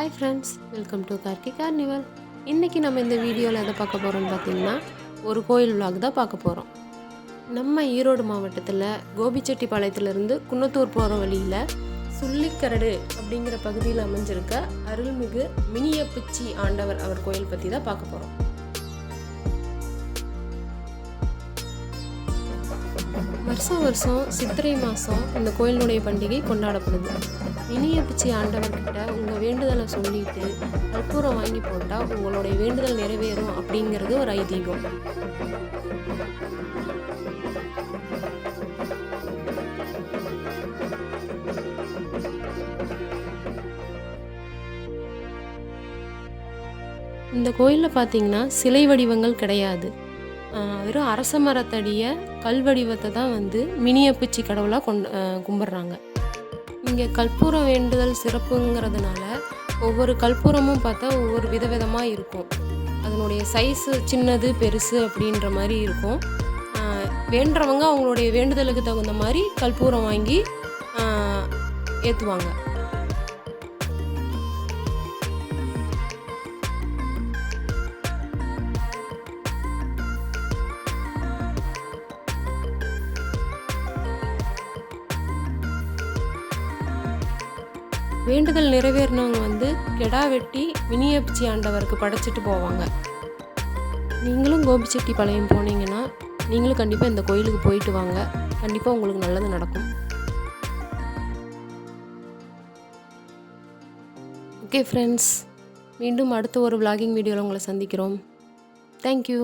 Hi friends welcome to Gargi carnival இன்றைக்கி நம்ம இந்த வீடியோவில் எதை பார்க்க போகிறோம்னு பார்த்தீங்கன்னா ஒரு கோயில் விலாக் தான் பார்க்க போகிறோம் நம்ம ஈரோடு மாவட்டத்தில் கோபிச்செட்டிப்பாளையத்துலேருந்து குன்னத்தூர் போகிற வழியில் சுள்ளிக்கரடு அப்படிங்கிற பகுதியில் அமைஞ்சிருக்க அருள்மிகு மினியப்பிச்சி ஆண்டவர் அவர் கோயில் பற்றி தான் பார்க்க போகிறோம் வருஷம் வருஷம் சித்திரை மாதம் இந்த கோயிலினுடைய பண்டிகை கொண்டாடப்படுது. இனியப்பிச்சி ஆண்டவர்கிட்ட உங்கள் வேண்டுதலை சொல்லிட்டு கற்பூரம் வாங்கி போட்டால் உங்களுடைய வேண்டுதல் நிறைவேறும் அப்படிங்கிறது ஒரு ஐதீகம். இந்த கோயிலில் பார்த்தீங்கன்னா சிலை வடிவங்கள் கிடையாது. வெறும் அரச மரத்தடிய கல் வடிவத்தை தான் வந்து மினியப்பிச்சி கடவுளாக கொண்டு கும்பிட்றாங்க. இங்கே கற்பூரம் வேண்டுதல் சிறப்புங்கிறதுனால ஒவ்வொரு கற்பூரமும் பார்த்தா ஒவ்வொரு விதவிதமாக இருக்கும். அதனுடைய சைஸு சின்னது பெருசு அப்படின்ற மாதிரி இருக்கும். வேண்டுறவங்க அவங்களுடைய வேண்டுதலுக்கு தகுந்த மாதிரி கற்பூரம் வாங்கி ஏற்றுவாங்க வேண்டுதல் நிறைவேறினவங்க வந்து கெடா வெட்டி வினியபிச்சி ஆண்டவருக்கு படைச்சிட்டு போவாங்க. நீங்களும் கோபிச்செட்டி பாளையம் போனீங்கன்னா நீங்களும் கண்டிப்பாக இந்த கோயிலுக்கு போயிட்டு வாங்க. கண்டிப்பாக உங்களுக்கு நல்லது நடக்கும். ஓகே ஃப்ரெண்ட்ஸ் மீண்டும் அடுத்த ஒரு விலாகிங் வீடியோவில் உங்களை சந்திக்கிறோம். தேங்க்யூ